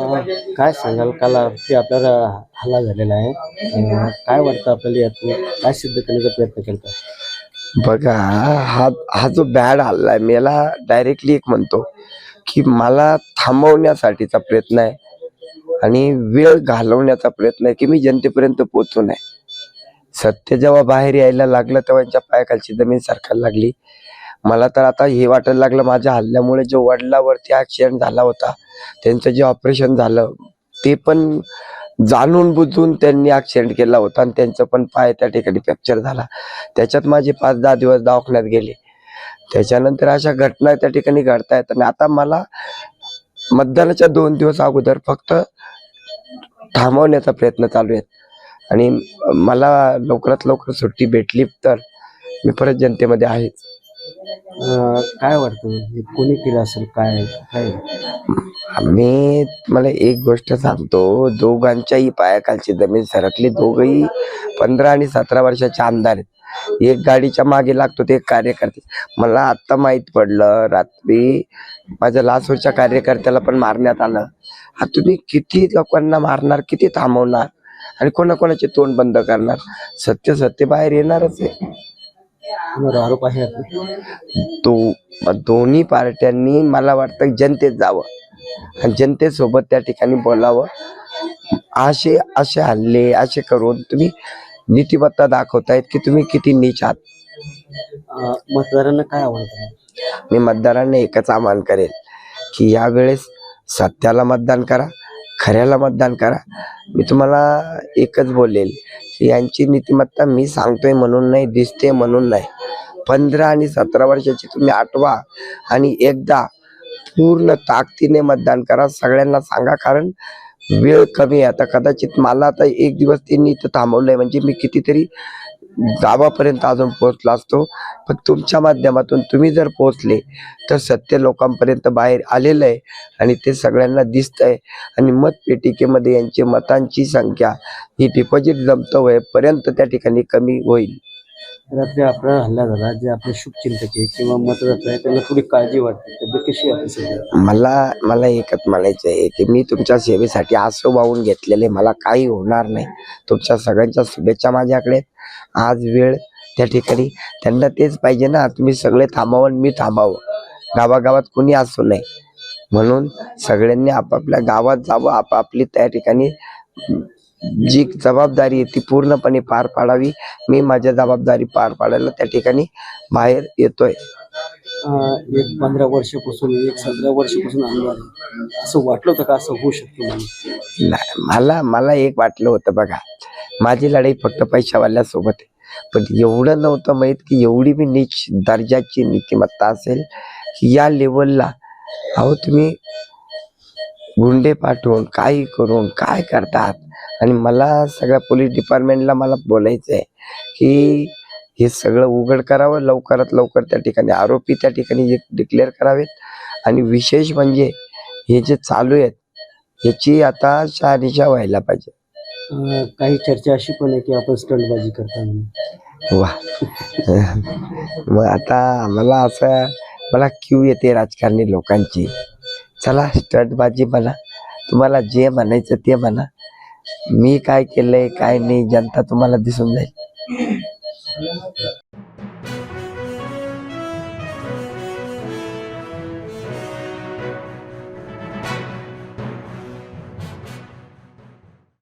अं, काय सांगाल? काल ते आपल्याला हल्ला झालेला आहे. अं, काय वाटतं आपल्याला यातून काय सिद्ध करण्याचा प्रयत्न केला बघा हा हा जो बॅड हल्ला आहे मला डायरेक्टली एक म्हणतो की मला थांबवण्यासाठीचा प्रयत्न आहे आणि वेळ घालवण्याचा प्रयत्न आहे की मी जनतेपर्यंत पोहोचू नये. सत्य जेव्हा बाहेर यायला लागलं तेव्हा यांच्या पायाखालची जमीन सरकायला लागली. मला तर आता हे वाटायला लागलं माझ्या हल्ल्यामुळे जो वडिलावरती ॲक्सिडेंट झाला होता त्यांचं जे ऑपरेशन झालं ते पण जाणून बुजून त्यांनी ॲक्सिडेंट केला होता आणि त्यांचं पण पाय त्या ठिकाणी फ्रॅक्चर झाला. त्याच्यात माझे पाच दहा दिवस दवाखान्यात गेले. त्याच्यानंतर अशा घटना त्या ठिकाणी घडतायत आणि आता मला मतदानाच्या दोन दिवस अगोदर फक्त थांबवण्याचा प्रयत्न चालू आहेत. आणि मला लवकरात लवकर सुट्टी भेटली तर मी परत जनतेमध्ये आहेच. काय वाटतं हे कोणी केलं असेल? काय? काय? मी मला एक गोष्ट सांगतो. दोघांच्याही पायाखालची जमीन सरकली. दोघही पंधरा आणि सतरा वर्षाचे आमदार आहेत. एक गाडीच्या मागे लागतो ते कार्यकर्ते. मला आत्ता माहीत पडलं रात्री माझ्या लासोच्या कार्यकर्त्याला पण मारण्यात आलं. हा तुम्ही किती लोकांना मारणार किती थांबवणार? आणि कोणाकोणाचे तोंड बंद करणार? सत्य सत्य बाहेर येणारच आहे. तो दोन्ही पार्ट्यांनी मला वाटतं जनतेत जावं. आणि जनतेसोबत त्या ठिकाणी बोलावं. असे असे हल्ले असे करून तुम्ही नीतिमत्ता दाखवतायत की तुम्ही किती नीच आहात? मतदारांना काय आवडतं मी मतदारांना एकच आवाहन करेल की यावेळेस सत्याला मतदान करा खऱ्याला मतदान करा. मी तुम्हाला एकच बोलेल यांची नीतिमत्ता मी सांगतोय म्हणून नाही दिसते म्हणून नाही. पंधरा आणि सतरा वर्षाची तुम्ही आठवा आणि एकदा पूर्ण ताकदीने मतदान करा. सगळ्यांना सांगा कारण वेळ कमी आहे. आता कदाचित मला आता एक दिवस त्यांनी इथं थांबवलंय. म्हणजे मी कितीतरी गावापर्यंत अजून पोहोचला असतो. पण तुमच्या माध्यमातून तुम्ही जर पोहोचले तर सत्य लोकांपर्यंत बाहेर आलेलं आहे आणि ते सगळ्यांना दिसतंय. आणि मतपेटिकेमध्ये यांची मतांची संख्या ही डिपॉझिट जमतं वयपर्यंत त्या ठिकाणी कमी होईल. रात्री आपला हल्ला झाला जे आपले शुभचिंतक आहे किंवा मतदाता आहे त्यांना थोडी काळजी वाटते. तब्येत कशी आहे आपली सध्या मला मला एकच म्हणायचं आहे की मी तुमच्या सेवेसाठी आसो वाहून घेतलेले मला काही होणार नाही. तुमच्या सगळ्यांच्या शुभेच्छा माझ्याकडे आहेत. आज वेळ त्या ठिकाणी. त्यांना तेच पाहिजे ना. तुम्ही सगळे थांबावं आणि मी थांबावं. गावागावात कोणी असू नये. म्हणून सगळ्यांनी आपापल्या गावात जावं. आपापली त्या ठिकाणी जी जबाबदारी आहे ती पूर्णपणे पार पाडावी. मी माझ्या जबाबदारी पार पाडायला त्या ठिकाणी बाहेर येतोय. एक पंधरा वर्षापासून एक सतरा वर्षापासून आमदार आहे. असं वाटलं होतं का? असं होऊ शकतं म्हणून? नाही मला मला एक वाटलं होतं बघा. माझी लढाई फक्त पैशावाल्यासोबत आहे. पण एवढं नव्हतं माहीत की एवढी मी नीच दर्जाची नीतिमत्ता असेल की या लेवलला अहो तुम्ही गुंडे पाठवून काही करून काय करतात? आणि मला सगळ्या पोलीस डिपार्टमेंटला मला बोलायचं आहे की हे सगळं उघड करावं लवकरात लवकर त्या ठिकाणी आरोपी त्या ठिकाणी डिक्लेअर करावेत. आणि विशेष म्हणजे हे जे चालू आहेत याची आता शहानिशा व्हायला पाहिजे. काही चर्चा अशी पण आहे की आपण स्टंटबाजी करता म्हणून. वा. मग आता मला असं मला क्यू येते राजकारणी लोकांची. चला स्टंटबाजी म्हणा. तुम्हाला जे म्हणायचं ते म्हणा. मी काय केलंय काय नाही जनता तुम्हाला दिसून जाईल.